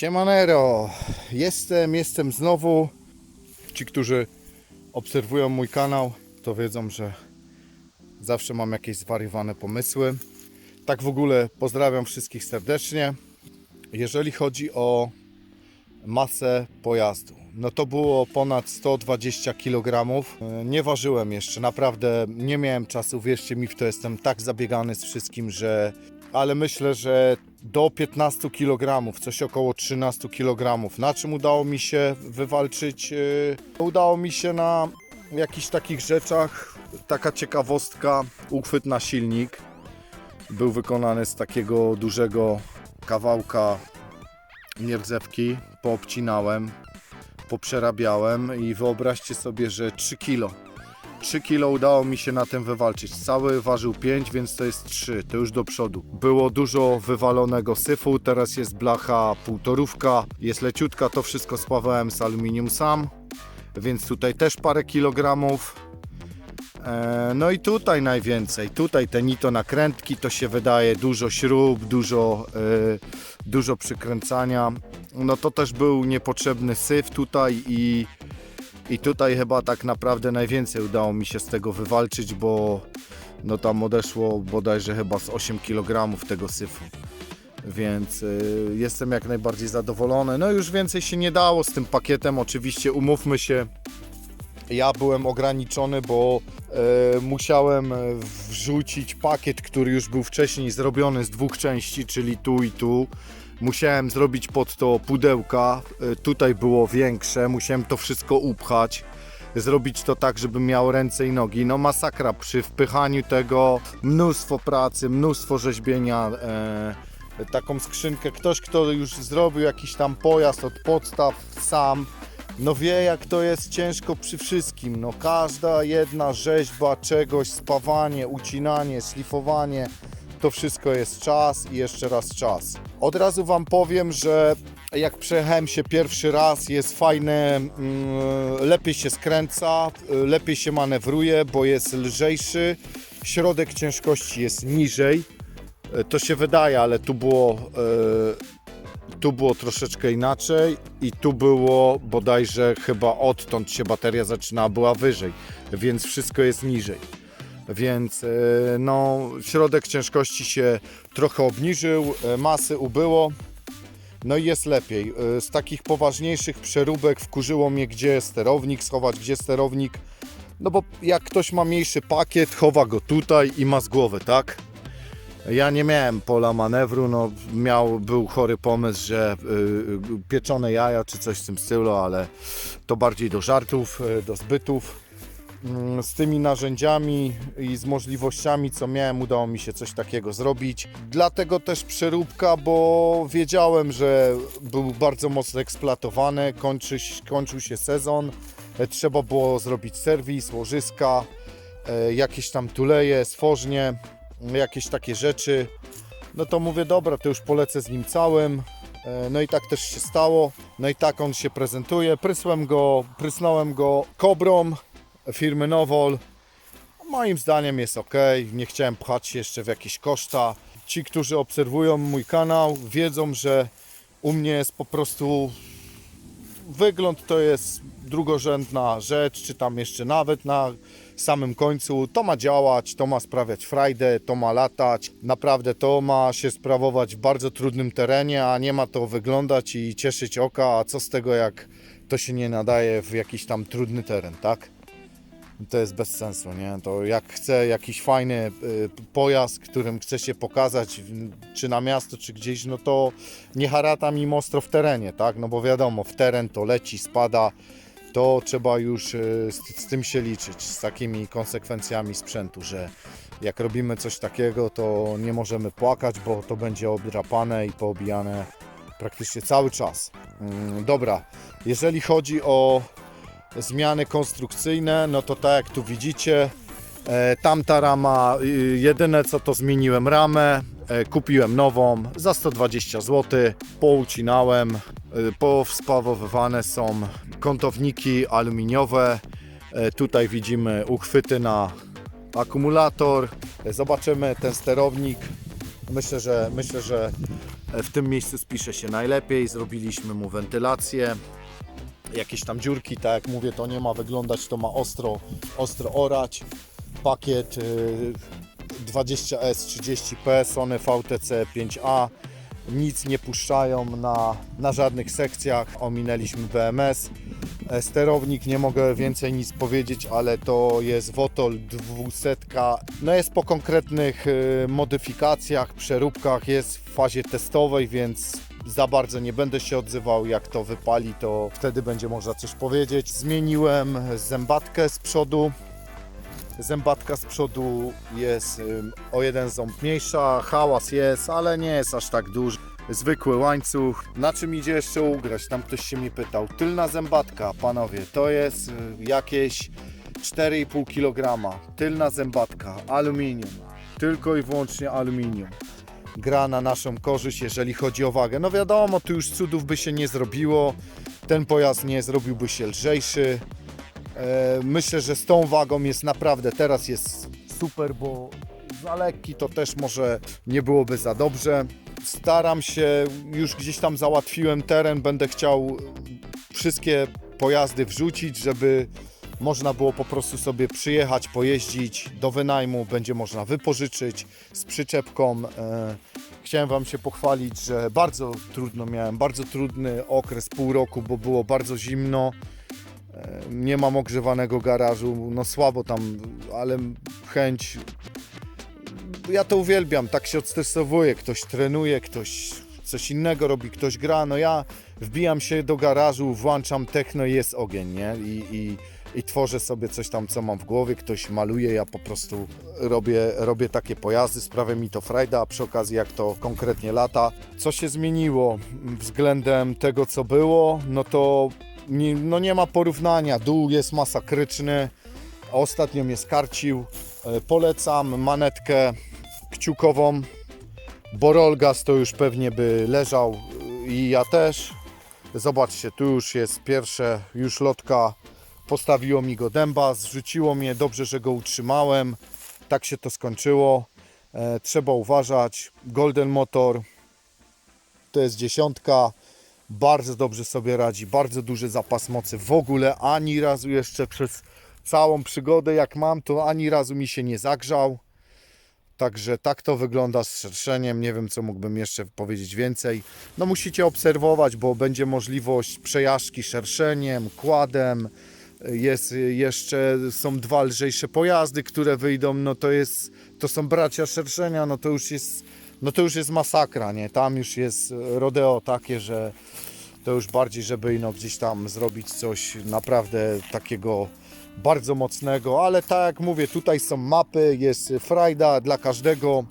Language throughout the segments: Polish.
Siemanero, jestem, jestem znowu. Ci, którzy obserwują mój kanał, to wiedzą, że zawsze mam jakieś zwariowane pomysły. Tak w ogóle pozdrawiam wszystkich serdecznie. Jeżeli chodzi o masę pojazdu, no to było ponad 120 kg. Nie ważyłem jeszcze, naprawdę nie miałem czasu, wierzcie mi w to, jestem tak zabiegany z wszystkim, że ale myślę, że do 15 kg, coś około 13 kg. Na czym udało mi się wywalczyć? Yy, Udało mi się na jakichś takich rzeczach. Taka ciekawostka, uchwyt na silnik był wykonany z takiego dużego kawałka nierdzewki. Poobcinałem, poprzerabiałem i wyobraźcie sobie, że 3 kilo 3 kilo udało mi się na tym wywalczyć. Cały ważył 5, więc to jest 3, to już do przodu. Było dużo wywalonego syfu, teraz jest blacha półtorówka, jest leciutka, to wszystko spawałem z aluminium sam, więc tutaj też parę kilogramów. E, No i tutaj najwięcej, tutaj te nito nakrętki, to się wydaje dużo śrub, dużo, e, dużo przykręcania. No to też był niepotrzebny syf tutaj i i tutaj chyba tak naprawdę najwięcej udało mi się z tego wywalczyć, bo no tam odeszło bodajże chyba z 8 kg tego syfu. Więc y, jestem jak najbardziej zadowolony. No już więcej się nie dało z tym pakietem. Oczywiście umówmy się, ja byłem ograniczony, bo e, musiałem wrzucić pakiet, który już był wcześniej zrobiony z dwóch części, czyli tu i tu. Musiałem zrobić pod to pudełka, e, tutaj było większe, musiałem to wszystko upchać. Zrobić to tak, żeby miał ręce i nogi. No masakra przy wpychaniu tego, mnóstwo pracy, mnóstwo rzeźbienia. E, taką skrzynkę, ktoś kto już zrobił jakiś tam pojazd od podstaw sam, no wie jak to jest ciężko przy wszystkim. No każda jedna rzeźba czegoś, spawanie, ucinanie, szlifowanie, to wszystko jest czas i jeszcze raz czas. Od razu Wam powiem, że jak przejechałem się pierwszy raz, jest fajne, mm, lepiej się skręca, lepiej się manewruje, bo jest lżejszy, środek ciężkości jest niżej. Y, To się wydaje, ale tu było y, tu było troszeczkę inaczej i tu było bodajże chyba odtąd się bateria zaczynała, była wyżej, więc wszystko jest niżej. Więc e, no, środek ciężkości się trochę obniżył, e, masy ubyło, no i jest lepiej. E, Z takich poważniejszych przeróbek wkurzyło mnie, gdzie sterownik, schować gdzie sterownik. No bo jak ktoś ma mniejszy pakiet, chowa go tutaj i ma z głowy, tak? Ja nie miałem pola manewru, no miał, był chory pomysł, że y, y, pieczone jaja czy coś w tym stylu, ale to bardziej do żartów, y, do zbytów. Mm, Z tymi narzędziami i z możliwościami, co miałem, udało mi się coś takiego zrobić. Dlatego też przeróbka, bo wiedziałem, że był bardzo mocno eksploatowany, kończy, kończył się sezon, e, trzeba było zrobić serwis, łożyska, e, jakieś tam tuleje, stworznie, jakieś takie rzeczy. No to mówię, dobra, to już polecę z nim całym. E, No i tak też się stało. No i tak on się prezentuje. Prysłem go, prysnąłem go kobrą firmy Nowol. Moim zdaniem jest ok. Nie chciałem pchać się jeszcze w jakieś koszta. Ci, którzy obserwują mój kanał, wiedzą, że u mnie jest po prostu wygląd to jest drugorzędna rzecz, czy tam jeszcze nawet na samym końcu. To ma działać, to ma sprawiać frajdę, to ma latać. Naprawdę to ma się sprawować w bardzo trudnym terenie, a nie ma to wyglądać i cieszyć oka. A co z tego, jak to się nie nadaje w jakiś tam trudny teren, tak? To jest bez sensu, nie? To jak chcę jakiś fajny y, pojazd, którym chcę się pokazać, czy na miasto, czy gdzieś, no to nie harata mi ostro w terenie, tak? No bo wiadomo, w teren to leci, spada, to trzeba już y, z, z tym się liczyć, z takimi konsekwencjami sprzętu, że jak robimy coś takiego, to nie możemy płakać, bo to będzie obdrapane i poobijane praktycznie cały czas. Mm, Dobra, jeżeli chodzi o zmiany konstrukcyjne, no to tak jak tu widzicie, e, tamta rama, y, jedyne co to zmieniłem ramę, e, kupiłem nową za 120 zł, poucinałem, e, powspawowywane są kątowniki aluminiowe, e, tutaj widzimy uchwyty na akumulator, zobaczymy ten sterownik, myślę, że, myślę, że W tym miejscu spisze się najlepiej. Zrobiliśmy mu wentylację. Jakieś tam dziurki, tak jak mówię, to nie ma wyglądać, to ma ostro, ostro orać. Pakiet y, 20S30P Sony VTC 5A nic nie puszczają na, na żadnych sekcjach. Ominęliśmy BMS. E, Sterownik, nie mogę więcej nic powiedzieć, ale to jest Wotol 200. No jest po konkretnych y, modyfikacjach, przeróbkach, jest w fazie testowej, więc za bardzo nie będę się odzywał. Jak to wypali, to wtedy będzie można coś powiedzieć. Zmieniłem zębatkę z przodu. Zębatka z przodu jest o jeden ząb mniejsza, hałas jest, ale nie jest aż tak duży. Zwykły łańcuch. Na czym idzie jeszcze ugrać? Tam ktoś się mnie pytał. Tylna zębatka, panowie, to jest y, jakieś 4,5 kg. Tylna zębatka, aluminium. Tylko i wyłącznie aluminium. Gra na naszą korzyść, jeżeli chodzi o wagę. No wiadomo, tu już cudów by się nie zrobiło. Ten pojazd nie zrobiłby się lżejszy. E, Myślę, że z tą wagą jest naprawdę teraz jest super, bo za lekki to też może nie byłoby za dobrze. Staram się, już gdzieś tam załatwiłem teren, będę chciał wszystkie pojazdy wrzucić, żeby można było po prostu sobie przyjechać, pojeździć do wynajmu, będzie można wypożyczyć z przyczepką. E, Chciałem Wam się pochwalić, że bardzo trudno miałem, bardzo trudny okres, pół roku, bo było bardzo zimno nie mam ogrzewanego garażu, no słabo tam, ale chęć. Ja to uwielbiam, tak się odstresowuję. Ktoś trenuje, ktoś coś innego robi, ktoś gra. No ja wbijam się do garażu, włączam techno i jest ogień, nie? I, i, i tworzę sobie coś tam, co mam w głowie. Ktoś maluje, ja po prostu robię, robię takie pojazdy, sprawia mi to frajda, a przy okazji jak to konkretnie lata. Co się zmieniło względem tego, co było? No to nie, no nie ma porównania. Dół jest masakryczny. Ostatnio mnie skarcił. E, Polecam manetkę kciukową. Borolgas to już pewnie by leżał e, i ja też. Zobaczcie, tu już jest pierwsze, już lotka postawiło mi go dęba, zrzuciło mnie, dobrze, że go utrzymałem. Tak się to skończyło. E, trzeba uważać. Golden Motor to jest dziesiątka bardzo dobrze sobie radzi, bardzo duży zapas mocy. W ogóle ani razu jeszcze przez całą przygodę, jak mam, to ani razu mi się nie zagrzał. Także tak to wygląda z szerszeniem. Nie wiem, co mógłbym jeszcze powiedzieć więcej. No musicie obserwować, bo będzie możliwość przejażdżki szerszeniem, kładem. Jest jeszcze, są dwa lżejsze pojazdy, które wyjdą. No to jest, to są bracia szerszenia, no to już jest, no to już jest masakra, nie? Tam już jest rodeo takie, że to już bardziej, żeby no, gdzieś tam zrobić coś naprawdę takiego bardzo mocnego, ale tak jak mówię, tutaj są mapy, jest frajda dla każdego.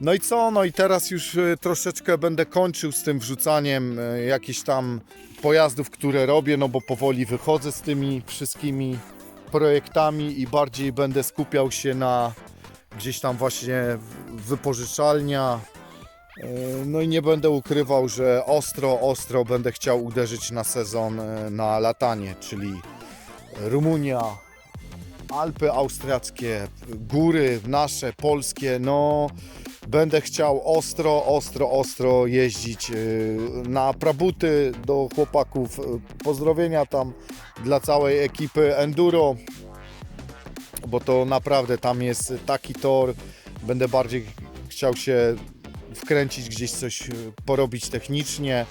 No i co? No i teraz już y, troszeczkę będę kończył z tym wrzucaniem y, jakichś tam pojazdów, które robię, no bo powoli wychodzę z tymi wszystkimi projektami i bardziej będę skupiał się na gdzieś tam właśnie wypożyczalnia. Y, No i nie będę ukrywał, że ostro, ostro będę chciał uderzyć na sezon y, na latanie, czyli Rumunia, Alpy austriackie, góry nasze, polskie, no będę chciał ostro, ostro, ostro jeździć y, na prabuty do chłopaków. Y, Pozdrowienia tam dla całej ekipy Enduro, bo to naprawdę tam jest taki tor. Będę bardziej chciał się wkręcić gdzieś coś, y, porobić technicznie,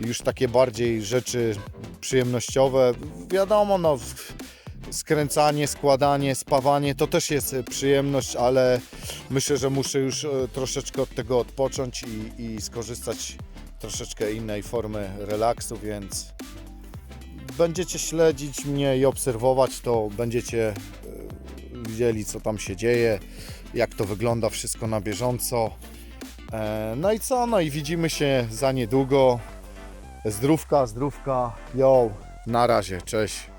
już takie bardziej rzeczy przyjemnościowe. Wiadomo, no skręcanie, składanie, spawanie to też jest y, przyjemność, ale myślę, że muszę już y, troszeczkę od tego odpocząć i, i skorzystać troszeczkę innej formy relaksu, więc będziecie śledzić mnie i obserwować to, będziecie y, widzieli co tam się dzieje, jak to wygląda wszystko na bieżąco. E, No i co? No i widzimy się za niedługo. Zdrówka, zdrówka. Yo, na razie, cześć.